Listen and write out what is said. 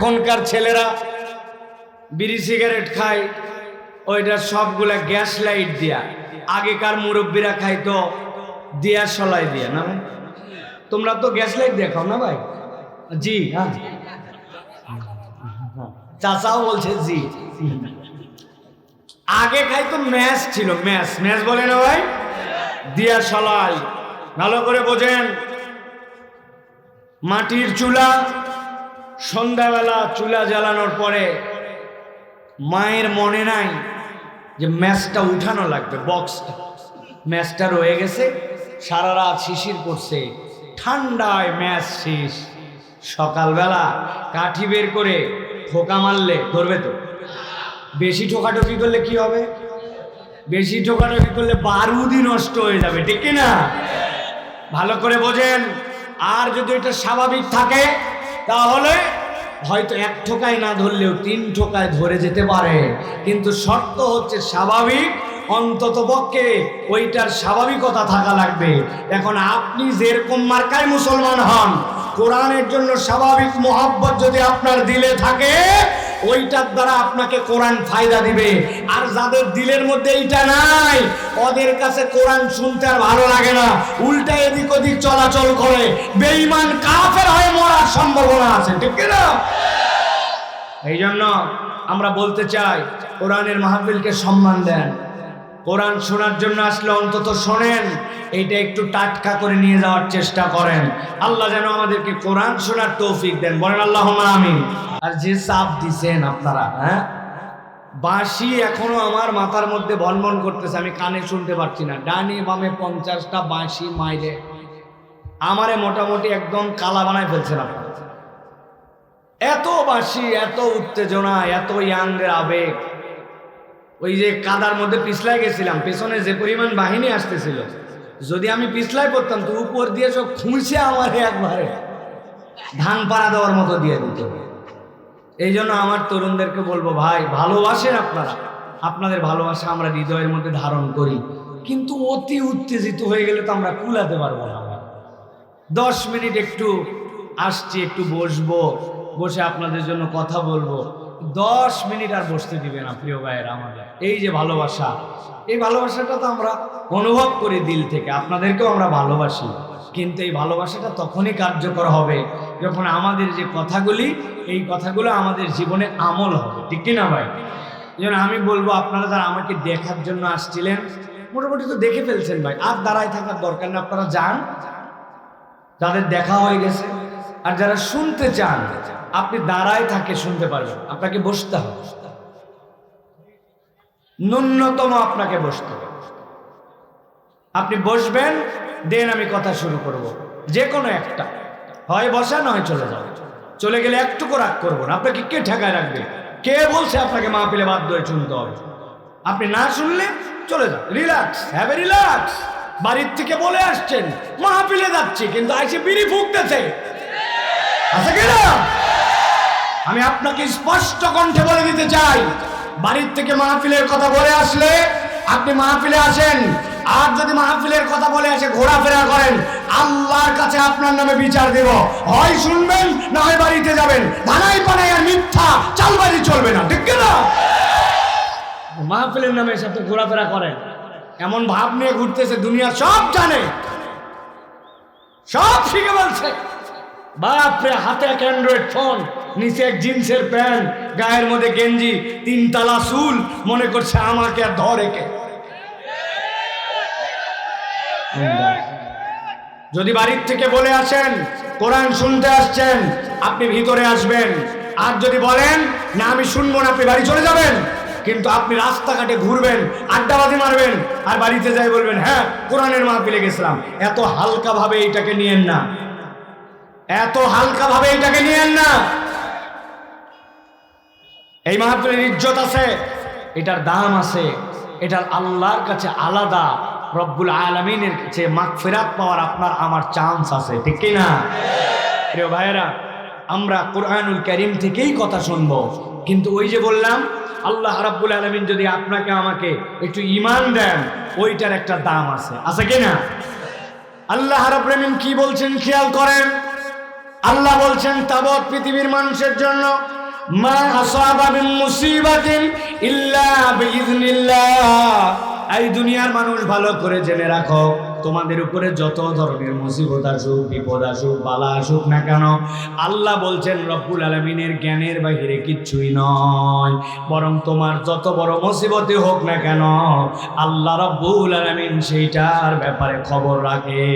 এখনকার ছেলেরা বিড়ি সিগারেট খায়, ওইটা সবগুলা গ্যাস লাইট দিয়া। আগেকার মুরব্বীরা খাইতো, দিয়া সলাই দিয়া, না ভাই? তোমরা তো গ্যাস লাইট দেখাও না ভাই? জি হ্যাঁ। চাচাও বলছে জি। আগে খাইতো ম্যাচ ছিল ম্যাচ ম্যাচ বলে না ভাই? দিয়া সলাই। ভালো করে বোঝেন। মাটির চুলা সন্ধ্যাবেলা চুলা জ্বালানোর পরে মায়ের মনে নাই যে ম্যাচটা উঠানো লাগবে বক্সটা ম্যাচটা রয়ে গেছে, সারা রাত শিশির করছে ঠান্ডায় ম্যাচ শেষ। সকালবেলা কাঠি বের করে ঠোকা মারলে ধরবে তো। বেশি ঠোকাঠকি করলে কি হবে? বেশি ঠোকাঠকি করলে বারুদি নষ্ট হয়ে যাবে, ঠিক না? ভালো করে বোঝেন। আর যদি এটা স্বাভাবিক থাকে, তাহলে হয়তো এক ঠোকায় না ধরলেও তিন ঠোকায় ধরে যেতে পারে। কিন্তু শর্ত হচ্ছে স্বাভাবিক, অন্তত পক্ষে ওইটার স্বাভাবিকতা থাকা লাগবে। এখন আপনি যেরকম মার্কায় মুসলমান হন, কোরআনের জন্য স্বাভাবিক মোহাব্বত যদি আপনার দিলে থাকে ওইটার দ্বারা আপনাকে কোরআন ফায়দা দিবে। আর যাদের দিলের মধ্যে এইটা নাই, ওদের কাছে কোরআন শুনতে আর ভালো লাগে না। উল্টা এদিক ওদিক চলাচল করে। বেঈমান কাফের হয়ে মরার সম্ভাবনা আছে, ঠিক না এই জন্য আমরা বলতে চাই, কোরআনের মাহফিলকে সম্মান দেন। কোরআন শোনার জন্য আসলে অন্তত শোনেন এইটা একটু টাটকা করে নিয়ে যাওয়ার চেষ্টা করেন। আল্লাহ যেন আমাদেরকে কোরআন শোনার তৌফিক দেন। বলেন আল্লাহ আমিন। আর যে চাপ দিছেন আপনারা হ্যাঁ? বাঁশি এখনও আমার মাথার মধ্যে ভনভন করতেছে, আমি কানে শুনতে পারছি না। ডানে বামে পঞ্চাশটা বাঁশি মাইলে আমারে মোটামুটি একদম কালা বানায় ফেলছেন আপনারা। এত বাঁশি, এত উত্তেজনা, এত ইয়াংদের আবেগ। ওই যে কাদার মধ্যে পিছলাই গেছিলাম, পেছনে যে পরিমাণ বাহিনী আসতেছিল, যদি আমি পিছলাই পড়তাম তো উপর দিয়ে সব খুঁজছে আমার একবারে। ধান পাড়া দেওয়ার মতো দিয়ে দিত। এই জন্য আমার তরুণদেরকে বলব, ভাই, ভালোবাসেন আপনারা। আপনাদের ভালোবাসা আমরা হৃদয়ের মধ্যে ধারণ করি। কিন্তু অতি উত্তেজিত হয়ে গেলে তো আমরা কুলাতে পারব না। দশ মিনিট একটু আসছি, একটু বসবো, বসে আপনাদের জন্য কথা বলব। দশ মিনিট আর বসতে দিবে না, প্রিয় ভাইয়ের আমাদের। এই যে ভালোবাসা, এই ভালোবাসাটা তো আমরা অনুভব করি দিল থেকে, আপনাদেরকেও আমরা ভালোবাসি। কিন্তু এই ভালোবাসাটা তখনই কার্যকর হবে যখন আমাদের যে কথাগুলি, এই কথাগুলো আমাদের জীবনে আমল হবে। ঠিক না ভাই? জন্য আমি বলব, আপনারা যারা আমাকে দেখার জন্য আসছিলেন, মোটামুটি তো দেখে ফেলছেন ভাই। আর দাঁড়ায় থাকার দরকার না, আপনারা যান। যাদের দেখা হয়ে গেছে আর যারা শুনতে চান, আপনি দাঁড়ায় থাকে শুনতে পারবেন। আপনাকে বসতে হবে। ন্যূনতম আপনাকে বসতে হবে। আপনি বসবেন, দেন আমি কথা শুরু করব। যে কোনো একটা। হয় বসা নয় চলে যাও চলে গেলে একটুকু রাগ করব না। আপনাকে কে ঠেকায় রাখবে? কে বলছে আপনাকে মাহফিলে বাধ্য হয়ে শুনতে হবে? আপনি না শুনলে চলে যান। Relax have a relax. বাড়ির থেকে বলে আসছেন, মাহফিলে যাচ্ছি, কিন্তু আইসে বিড়ি ফুকতেছে। আছে কিনা আমি আপনাকে স্পষ্ট কণ্ঠে বলে দিতে চাই। বাড়ির থেকে মাহফিলের কথা বলে আসলে আপনি মাহফিলে আসেন। আর যদি মাহফিলের কথা বলে আসে ঘোরাফেরা করেন, আল্লাহর কাছে আপনার নামে বিচার দেব। হয় শুনবেন, না হয় বাড়িতে যাবেন। ধানাই পানাই আর মিথ্যা, চালবাজি চলবে না। ঠিক না মাহফিলের নামে এসে আপনি ঘোরাফেরা করেন। এমন ভাব নিয়ে ঘুরতেছে, দুনিয়া সব জানে। সব শিখে বলছে। বাপরে, হাতে এক অ্যান্ড্রয়েড ফোন নিচে এক জিন্সের প্যান্ট, গায়ের মধ্যে গেঞ্জি, তিনতলা চুল, মনে করছে আমাকে আর ধরে কে? যদি বাড়ির থেকে বলে আসেন, কোরআন শুনতে আসছেন, আপনি ভিতরে আসবেন। আর যদি বলেন, না, আমি শুনব না, আপনি বাড়ি চলে যাবেন? কিন্তু আপনি রাস্তাঘাটে ঘুরবেন, আড্ডাবাজি মারবেন, আর বাড়িতে যাই বলবেন হ্যাঁ কোরআনের মাহফিলে গেছিলাম। এত হালকা ভাবে এইটাকে নিয়েন না। এত হালকা ভাবে এটাকে নিয়েন না। এই মাহফিলের ইজ্জত আছে, এটার দাম আছে, এটার আল্লাহর কাছে আলাদা, রব্বুল আলমিনের কাছে মাগফিরাত পাওয়ার আপনার আমার চান্স আছে, ঠিক কি না? প্রিয় ভাইয়েরা, আমরা কোরআনুল করিম থেকেই কথা শুনব। কিন্তু ওই যে বললাম, আল্লাহ রাব্বুল আলমিন যদি আপনাকে আমাকে একটু ইমান দেন, ওইটার একটা দাম আছে আছে কি না? আল্লাহ রাব্বুল আলামিন কি বলছেন খেয়াল করেন? আল্লাহ বলছেন, তাবৎ পৃথিবীর মানুষের জন্য মা আসাবা মিন মুসিবাতিন ইল্লা বিইذনিল্লাহ এই দুনিয়ার মানুষ ভালো করে জেনে রাখো, তোমাদের উপরে যত ধরনের মুসিবত আসুক, বিপদ আসুক, বালা আসুক না কেন, আল্লাহ বলছেন, রব্বুল আলমিনের জ্ঞানের বাহিরে কিচ্ছুই নয়। বরং তোমার যত বড় মুসিবতই হোক না কেন, আল্লাহ রব্বুল আলমিন সেইটার ব্যাপারে খবর রাখে